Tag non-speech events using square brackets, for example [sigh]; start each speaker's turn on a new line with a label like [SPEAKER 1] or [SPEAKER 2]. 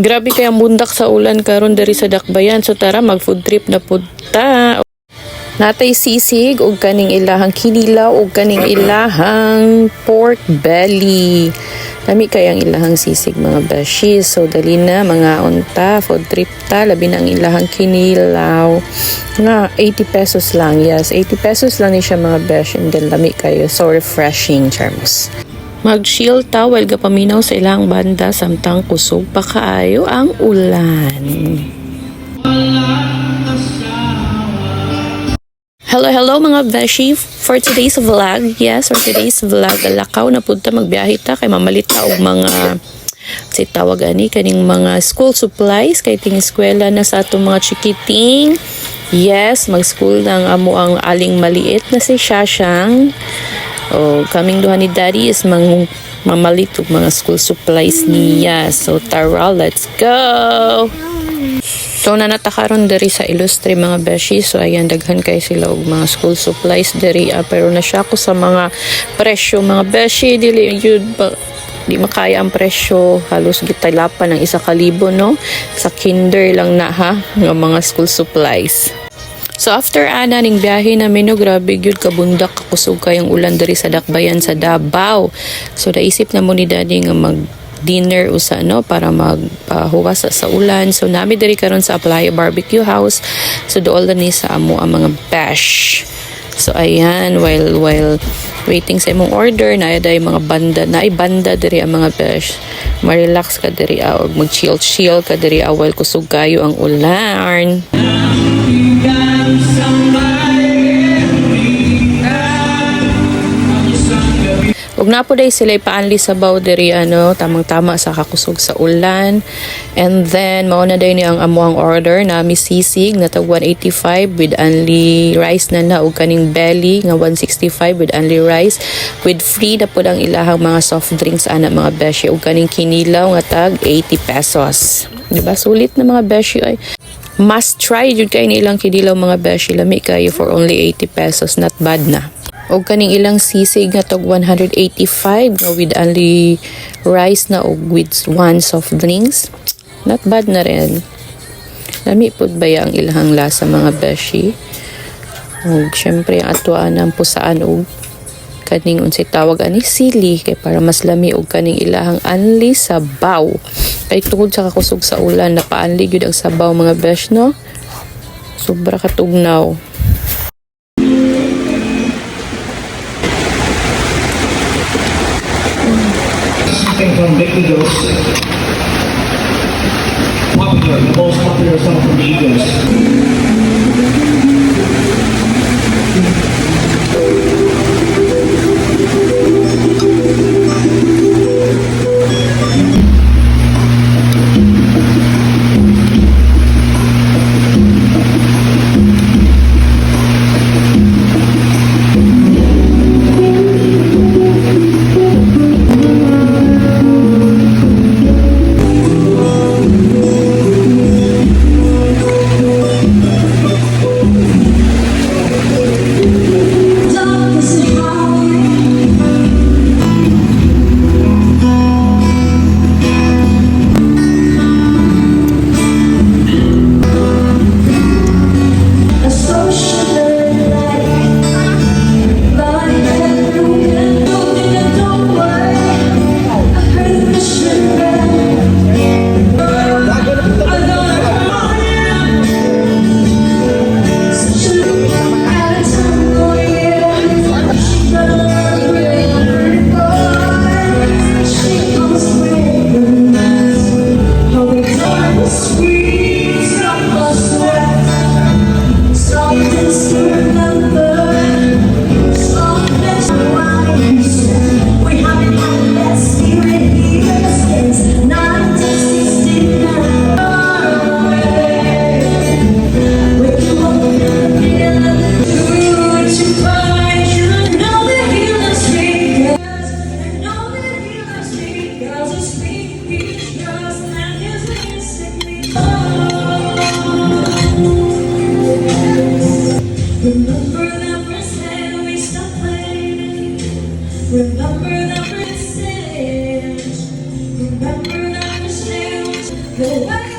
[SPEAKER 1] Grabe kaya bundak sa ulan karon diri sa Dakbayan. So tara mag food trip na punta. Natay sisig ug kaning ilahang kinilaw ug kaning ilahang pork belly. Lami kayang ilahang sisig mga beshi. So dali na mga unta food trip ta labi na ang ilahang kinilaw. Nga 80 pesos lang. Yes, 80 pesos lang ni siya mga besh and then lami kayo. So refreshing charms. Mag-chill ta while gapaminaw sa ilang banda samtang kusog pa kaayo ang ulan. Hello, hello mga beshi. For today's vlog, yes, for today's vlog, lakaw na punta magbiyahe ta kay mamalit ta og mga si tawag ani kaning mga school supplies kay ting eskwela na sa atong mga chikiting. Yes, mag-school ng amo ang aling maliit na si Shashang. O kaming duha ni Daddy is mang mamalit og mga school supplies niya. So tara, let's go. So nanatakaron diri sa Illustre mga beshi. So ayan daghan kay sila og mga school supplies diri ah, pero na siya ko sa mga presyo mga beshi dili yun ba di makaya ang presyo halos gitalapan ng isa ka libo no sa kinder lang na ha nga mga school supplies So after ana ning biyahe namin no grabe gyud kabundak kakusog kayong ulan diri sa Dakbayan sa Davao. So naisip na mo ni daddy nga mag dinner usa no para magpahuwas sa, sa ulan. So nami diri karon sa Playa Barbecue House. So dool na ni sa amo ang mga bash. So ayan while while waiting sa imong order na day mga banda na banda diri ang mga bash. Ma-relax ka diri ah, og mag-chill chill ka diri ah, while kusog kayo ang ulan. Ug na po day sila ipaanli sa diri ano tamang tama sa kakusog sa ulan. And then mao na day ni ang amuang order na mi sisig na tag 185 with only rice na na ug kaning belly nga 165 with only rice. With free na po ang ilahang mga soft drinks ana mga beshi ug kaning kinilaw nga tag 80 pesos. Diba? Sulit na mga beshi ay. Must try jud kay nilang kinilaw mga beshi lami kayo for only 80 pesos. Not bad na og kaning ilang sisig nga tog 185 nga with only rice na og with one soft drinks. Not bad na rin. Lami pud ba ang ilahang lasa mga beshi? Og syempre ang atuan ng pusaan og kaning unsay tawag ani? Sili. Kay para mas lami og kaning ilahang anli sabaw. Kay tungod sa kakusog sa ulan napaanli gyud ang sabaw mga besh no? Sobra katugnaw
[SPEAKER 2] Something from Big Eagles. Popular, the most popular song from the Eagles.
[SPEAKER 3] Mr. Love. The [laughs]